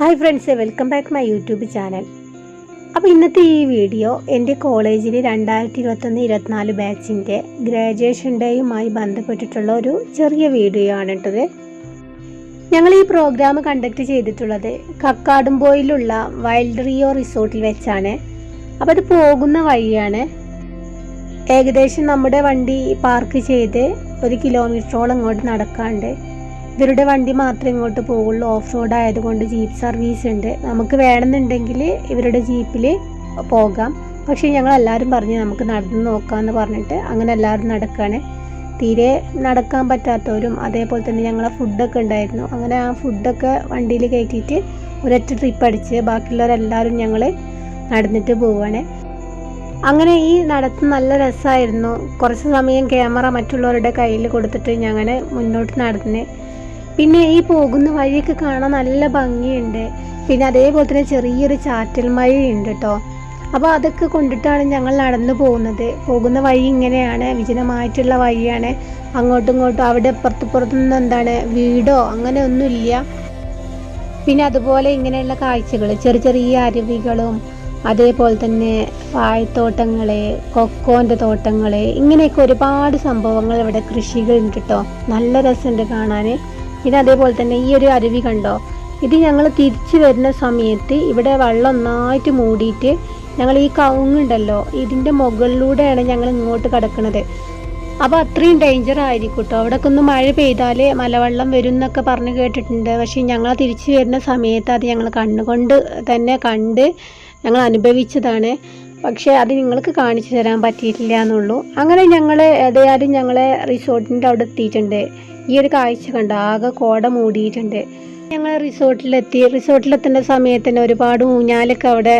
Hi friends welcome back my YouTube channel അപ്പോൾ ഇന്നത്തെ ഈ വീഡിയോ എന്റെ കോളേജിൽ രണ്ടായിരത്തി ഇരുപത്തൊന്ന് ഇരുപത്തിനാല് ബാച്ചിന്റെ ഗ്രാജുവേഷൻ ഡേയുമായി ബന്ധപ്പെട്ടിട്ടുള്ള ഒരു ചെറിയ വീഡിയോ ആണ് കേട്ടത്. ഞങ്ങൾ ഈ പ്രോഗ്രാം കണ്ടക്ട് ചെയ്തിട്ടുള്ളത് കക്കാടുംപോയിലുള്ള വൈൽഡ് റിയോ റിസോർട്ടിൽ വെച്ചാണ്. അപ്പോൾ അത് പോകുന്ന വഴിയാണ്. ഏകദേശം നമ്മുടെ വണ്ടി പാർക്ക് ചെയ്ത് ഒരു കിലോമീറ്ററോളം അങ്ങോട്ട് നടക്കാണ്ട് ഇവരുടെ വണ്ടി മാത്രമേ ഇങ്ങോട്ട് പോകുള്ളൂ ഓഫ് റോഡ് ആയതുകൊണ്ട് ജീപ്പ് സർവീസ് ഉണ്ട്. നമുക്ക് വേണമെന്നുണ്ടെങ്കിൽ ഇവരുടെ ജീപ്പിൽ പോകാം. പക്ഷേ ഞങ്ങൾ എല്ലാവരും പറഞ്ഞ് നമുക്ക് നടന്ന് നോക്കാമെന്ന് പറഞ്ഞിട്ട് അങ്ങനെ എല്ലാവരും നടക്കുകയാണ്. തീരെ നടക്കാൻ പറ്റാത്തവരും അതേപോലെ തന്നെ ഞങ്ങളെ ഫുഡൊക്കെ ഉണ്ടായിരുന്നു. അങ്ങനെ ആ ഫുഡൊക്കെ വണ്ടിയിൽ കയറ്റിയിട്ട് ഒരൊറ്റ ട്രിപ്പ് അടിച്ച് ബാക്കിയുള്ളവരെല്ലാവരും ഞങ്ങൾ നടന്നിട്ട് പോവുകയാണ്. അങ്ങനെ ഈ നടത്ത് നല്ല രസമായിരുന്നു. കുറച്ച് സമയം ക്യാമറ മറ്റുള്ളവരുടെ കയ്യിൽ കൊടുത്തിട്ട് ഞങ്ങൾ മുന്നോട്ട് നടന്ന് പിന്നെ ഈ പോകുന്ന വഴിയൊക്കെ കാണാൻ നല്ല ഭംഗിയുണ്ട്. പിന്നെ അതേപോലെ തന്നെ ചെറിയൊരു ചാറ്റൽ മഴയുണ്ട് കേട്ടോ അപ്പോൾ അതൊക്കെ കൊണ്ടിട്ടാണ് ഞങ്ങൾ നടന്നു പോകുന്നത്. പോകുന്ന വഴി ഇങ്ങനെയാണ് വിജനമായിട്ടുള്ള വഴിയാണ്. അങ്ങോട്ടും ഇങ്ങോട്ടും അവിടെ പുറത്തുനിന്ന് എന്താണ് വീടോ അങ്ങനെ ഒന്നുമില്ല. പിന്നെ അതുപോലെ ഇങ്ങനെയുള്ള കാഴ്ചകൾ ചെറിയ ചെറിയ അരുവികളും അതേപോലെ തന്നെ വാഴത്തോട്ടങ്ങൾ കൊക്കോന്റെ തോട്ടങ്ങൾ ഇങ്ങനെയൊക്കെ ഒരുപാട് സംഭവങ്ങൾ ഇവിടെ കൃഷികളുണ്ട് കേട്ടോ നല്ല രസമുണ്ട് കാണാൻ പിന്നെ അതേപോലെ തന്നെ ഈ ഒരു അരുവി കണ്ടോ? ഇത് ഞങ്ങൾ തിരിച്ചു വരുന്ന സമയത്ത് ഇവിടെ വെള്ളം ഒന്നായിട്ട് മൂടിയിട്ട് ഞങ്ങൾ ഈ കവുങ്ങുണ്ടല്ലോ ഇതിന്റെ മുകളിലൂടെയാണ് ഞങ്ങൾ ഇങ്ങോട്ട് കിടക്കുന്നത് അപ്പോൾ അത്രയും ഡേഞ്ചർ ആയിരിക്കും കേട്ടോ അവിടെയൊക്കെ ഒന്ന് മഴ പെയ്താൽ മലവെള്ളം വരും എന്നൊക്കെ പറഞ്ഞ് കേട്ടിട്ടുണ്ട്. പക്ഷേ ഞങ്ങൾ തിരിച്ചു വരുന്ന സമയത്ത് അത് ഞങ്ങൾ കണ്ണുകൊണ്ട് തന്നെ കണ്ട് ഞങ്ങൾ അനുഭവിച്ചതാണ്. പക്ഷേ അത് നിങ്ങൾക്ക് കാണിച്ചു തരാൻ പറ്റിയിട്ടില്ല എന്നുള്ളൂ അങ്ങനെ ഞങ്ങൾ ഏതായാലും ഞങ്ങളെ റിസോർട്ടിന്റെ അവിടെ എത്തിയിട്ടുണ്ട്. ഈ ഒരു കാഴ്ച കണ്ട? ആകെ കോട മൂടിയിട്ടുണ്ട്. ഞങ്ങൾ റിസോർട്ടിലെത്തി. റിസോർട്ടിലെത്തേണ്ട സമയത്ത് തന്നെ ഒരുപാട് ഊഞ്ഞാലൊക്കെ അവിടെ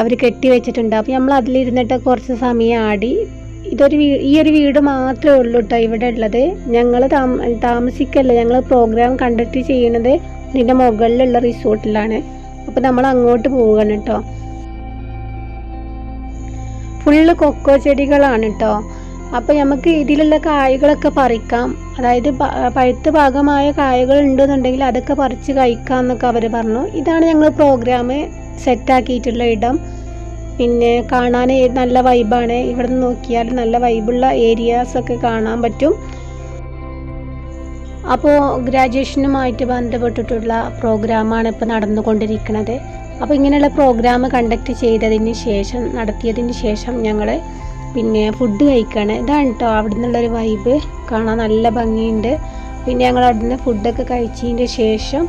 അവർ കെട്ടി വെച്ചിട്ടുണ്ട്. അപ്പോൾ നമ്മൾ അതിലിരുന്നിട്ട് കുറച്ച് സമയം ആടി. ഇതൊരു ഈ ഒരു വീട് മാത്രമേ ഉള്ളൂ കേട്ടോ ഇവിടെ ഉള്ളത്. ഞങ്ങൾ താമസിക്കല്ല? ഞങ്ങൾ പ്രോഗ്രാം കണ്ടക്ട് ചെയ്യുന്നത് ഇതിന്റെ മുകളിലുള്ള റിസോർട്ടിലാണ്. അപ്പോൾ നമ്മൾ അങ്ങോട്ട് പോവുകയാണ് കേട്ടോ ഫുള്ള് കൊക്കോ ചെടികളാണ് കേട്ടോ അപ്പോൾ നമുക്ക് ഇതിലുള്ള കായകളൊക്കെ പറിക്കാം. അതായത് പഴുത്ത ഭാഗമായ കായകൾ ഉണ്ടെന്നുണ്ടെങ്കിൽ അതൊക്കെ പറിച്ച് കഴിക്കാം എന്നൊക്കെ അവർ പറഞ്ഞു. ഇതാണ് ഞങ്ങൾ പ്രോഗ്രാം സെറ്റാക്കിയിട്ടുള്ള ഇടം. പിന്നെ കാണാൻ നല്ല വൈബാണ് ഇവിടെ നിന്ന് നോക്കിയാൽ നല്ല വൈബുള്ള ഏരിയാസ് ഒക്കെ കാണാൻ പറ്റും. അപ്പോൾ ഗ്രാജുവേഷനുമായിട്ട് ബന്ധപ്പെട്ടിട്ടുള്ള പ്രോഗ്രാമാണ് ഇപ്പോൾ നടന്നുകൊണ്ടിരിക്കുന്നത് അപ്പോൾ ഇങ്ങനെയുള്ള പ്രോഗ്രാം കണ്ടക്ട് ചെയ്തതിന് ശേഷം നടത്തിയതിന് ശേഷം ഞങ്ങൾ പിന്നെ ഫുഡ് കഴിക്കുകയാണ് ഇതാണ് കേട്ടോ അവിടെ നിന്നുള്ളൊരു വൈബ് കാണാൻ നല്ല ഭംഗിയുണ്ട്. പിന്നെ ഞങ്ങൾ അവിടെ നിന്ന് ഫുഡൊക്കെ കഴിച്ചതിന്റെ ശേഷം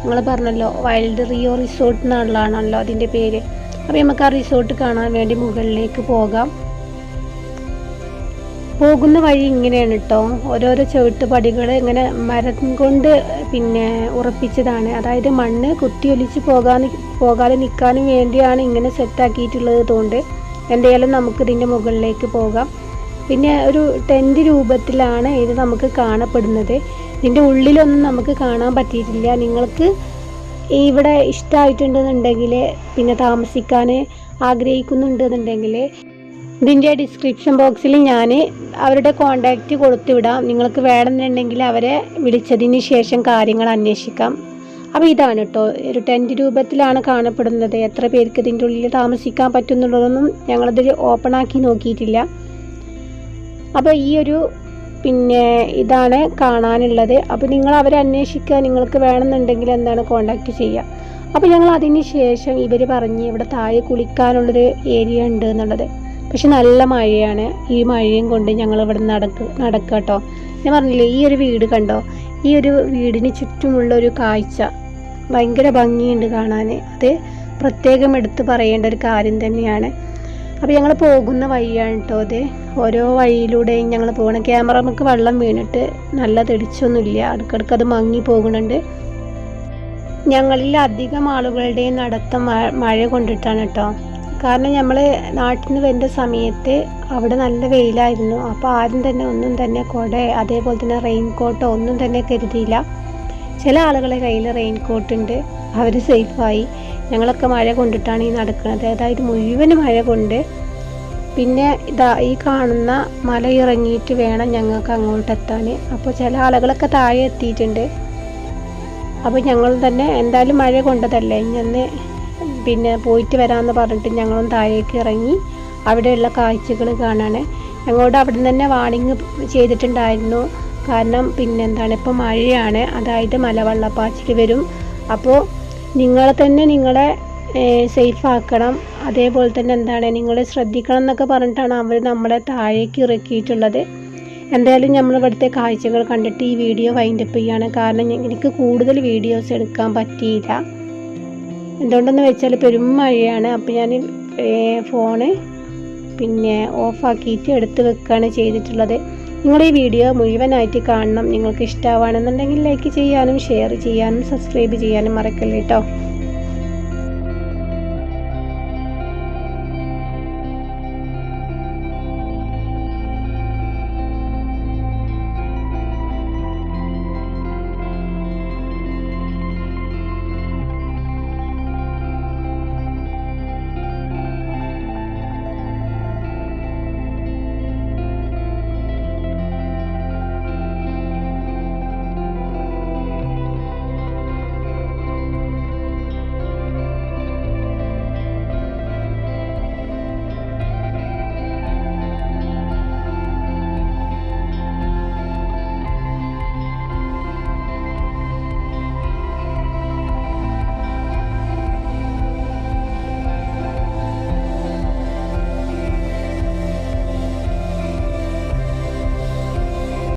ഞങ്ങൾ പറഞ്ഞല്ലോ വൈൽഡ് റിയോ റിസോർട്ട് എന്നുള്ളതാണല്ലോ അതിന്റെ പേര്. അപ്പോൾ നമുക്ക് ആ റിസോർട്ട് കാണാൻ വേണ്ടി മുകളിലേക്ക് പോകാം. പോകുന്ന വഴി ഇങ്ങനെയാണ് കേട്ടോ ഓരോരോ ചവിട്ടുപടികൾ ഇങ്ങനെ മരം കൊണ്ട് പിന്നെ ഉറപ്പിച്ചതാണ്. അതായത് മണ്ണ് കുത്തിയൊലിച്ച് പോകാൻ പോകാതെ നിൽക്കാനും വേണ്ടിയാണ് ഇങ്ങനെ സെറ്റാക്കിയിട്ടുള്ളത് കൊണ്ട് എന്തായാലും നമുക്ക് ഇതിന്റെ മുകളിലേക്ക് പോകാം. പിന്നെ ഒരു ടെന്റ് രൂപത്തിലാണ് ഇത് നമുക്ക് കാണപ്പെടുന്നത്. ഇതിന്റെ ഉള്ളിലൊന്നും നമുക്ക് കാണാൻ പറ്റിയിട്ടില്ല. നിങ്ങൾക്ക് ഇവിടെ ഇഷ്ടമായിട്ടുണ്ടെന്നുണ്ടെങ്കിൽ പിന്നെ താമസിക്കാൻ ആഗ്രഹിക്കുന്നുണ്ടെന്നുണ്ടെങ്കിൽ ഇതിന്റെ ഡിസ്ക്രിപ്ഷൻ ബോക്സിൽ ഞാൻ അവരുടെ കോണ്ടാക്റ്റ് കൊടുത്തുവിടാം. നിങ്ങൾക്ക് വേണമെന്നുണ്ടെങ്കിൽ അവരെ വിളിച്ചതിന് ശേഷം കാര്യങ്ങൾ അന്വേഷിക്കാം. അപ്പോൾ ഇതാണ് കേട്ടോ ഒരു ടെന്റ് രൂപത്തിലാണ് കാണപ്പെടുന്നത്. എത്ര പേർക്ക് ഇതിന്റെ ഉള്ളിൽ താമസിക്കാൻ പറ്റുന്നുള്ളതൊന്നും ഞങ്ങളത് ഓപ്പൺ ആക്കി നോക്കിയിട്ടില്ല. അപ്പോൾ ഈ ഒരു പിന്നെ ഇതാണ് കാണാനുള്ളത്. അപ്പോൾ നിങ്ങൾ അവരെ അന്വേഷിക്കുക. നിങ്ങൾക്ക് വേണമെന്നുണ്ടെങ്കിൽ എന്താണ് കോണ്ടാക്ട് ചെയ്യുക. അപ്പോൾ ഞങ്ങൾ അതിന് ശേഷം ഇവർ പറഞ്ഞ് ഇവിടെ താഴെ കുളിക്കാനുള്ളൊരു ഏരിയ ഉണ്ട് എന്നുള്ളത്. പക്ഷെ നല്ല മഴയാണ്. ഈ മഴയും കൊണ്ട് ഞങ്ങൾ ഇവിടെ നടക്ക് നടക്കുക കേട്ടോ ഞാൻ പറഞ്ഞില്ലേ ഈ ഒരു വീട് കണ്ടോ? ഈ ഒരു വീടിന് ചുറ്റുമുള്ള ഒരു കാഴ്ച. ഭയങ്കര ഭംഗിയുണ്ട് കാണാൻ അത് പ്രത്യേകം എടുത്ത് പറയേണ്ട ഒരു കാര്യം തന്നെയാണ്. അപ്പോൾ ഞങ്ങൾ പോകുന്ന വഴിയാണ് കേട്ടോ അത് ഓരോ വഴിയിലൂടെയും ഞങ്ങൾ പോകണം ക്യാമറ നമുക്ക് വെള്ളം വീണിട്ട് നല്ല തെളിച്ചൊന്നുമില്ല. അടുക്കടുക്ക് അത് മങ്ങി പോകുന്നുണ്ട്. ഞങ്ങളിൽ അധികം ആളുകളുടെയും നടത്തം മഴ കൊണ്ടിട്ടാണ് കേട്ടോ കാരണം നമ്മൾ നാട്ടിൽ നിന്ന് വരുന്ന സമയത്ത് അവിടെ നല്ല വെയിലായിരുന്നു. അപ്പോൾ ആരും തന്നെ ഒന്നും തന്നെ കുട അതേപോലെ തന്നെ റെയിൻ കോട്ടോ ഒന്നും തന്നെ കരുതിയില്ല. ചില ആളുകളെ കയ്യിൽ റെയിൻ കോട്ട് ഉണ്ട് അവർ സേഫായി ഞങ്ങളൊക്കെ മഴ കൊണ്ടിട്ടാണ് ഈ നടക്കുന്നത് അതായത് മുഴുവൻ മഴ കൊണ്ട്. പിന്നെ ഇതാ ഈ കാണുന്ന മല ഇറങ്ങിയിട്ട് വേണം ഞങ്ങൾക്ക് അങ്ങോട്ട് എത്താൻ അപ്പോൾ ചില ആളുകളൊക്കെ താഴെ എത്തിയിട്ടുണ്ട്. അപ്പോൾ ഞങ്ങൾ തന്നെ എന്തായാലും മഴ കൊണ്ടതല്ലേ. ഇങ്ങനെ പിന്നെ പോയിട്ട് വരാമെന്ന് പറഞ്ഞിട്ട് ഞങ്ങളും താഴേക്ക് ഇറങ്ങി അവിടെയുള്ള കാഴ്ചകൾ കാണാൻ ഞങ്ങളോട് അവിടെ തന്നെ വാണിങ് ചെയ്തിട്ടുണ്ടായിരുന്നു. കാരണം പിന്നെ എന്താണ് ഇപ്പോൾ മഴയാണ്. അതായത് മലവെള്ളപ്പാച്ചിൽ വരും. അപ്പോൾ നിങ്ങളെ തന്നെ നിങ്ങളെ സേഫ് ആക്കണം. അതേപോലെ തന്നെ എന്താണ് നിങ്ങൾ ശ്രദ്ധിക്കണം എന്നൊക്കെ പറഞ്ഞിട്ടാണ് അവർ നമ്മളെ താഴേക്ക് ഇറക്കിയിട്ടുള്ളത്. എന്തായാലും നമ്മൾ ഇവിടുത്തെ കാഴ്ചകൾ കണ്ടിട്ട് ഈ വീഡിയോ വൈൻഡപ്പ് ചെയ്യാണ്. കാരണം എനിക്ക് കൂടുതൽ വീഡിയോസ് എടുക്കാൻ പറ്റിയില്ല. എന്തുകൊണ്ടെന്ന് വെച്ചാൽ പെരും മഴയാണ്. അപ്പോൾ ഞാൻ ഫോണ് പിന്നെ ഓഫാക്കിയിട്ട് എടുത്ത് വെക്കുകയാണ് ചെയ്തിട്ടുള്ളത്. നിങ്ങൾ ഈ വീഡിയോ മുഴുവനായിട്ട് കാണണം. നിങ്ങൾക്ക് ഇഷ്ടമാണെന്നുണ്ടെങ്കിൽ ലൈക്ക് ചെയ്യാനും ഷെയർ ചെയ്യാനും സബ്സ്ക്രൈബ് ചെയ്യാനും മറക്കല്ലേ കേട്ടോ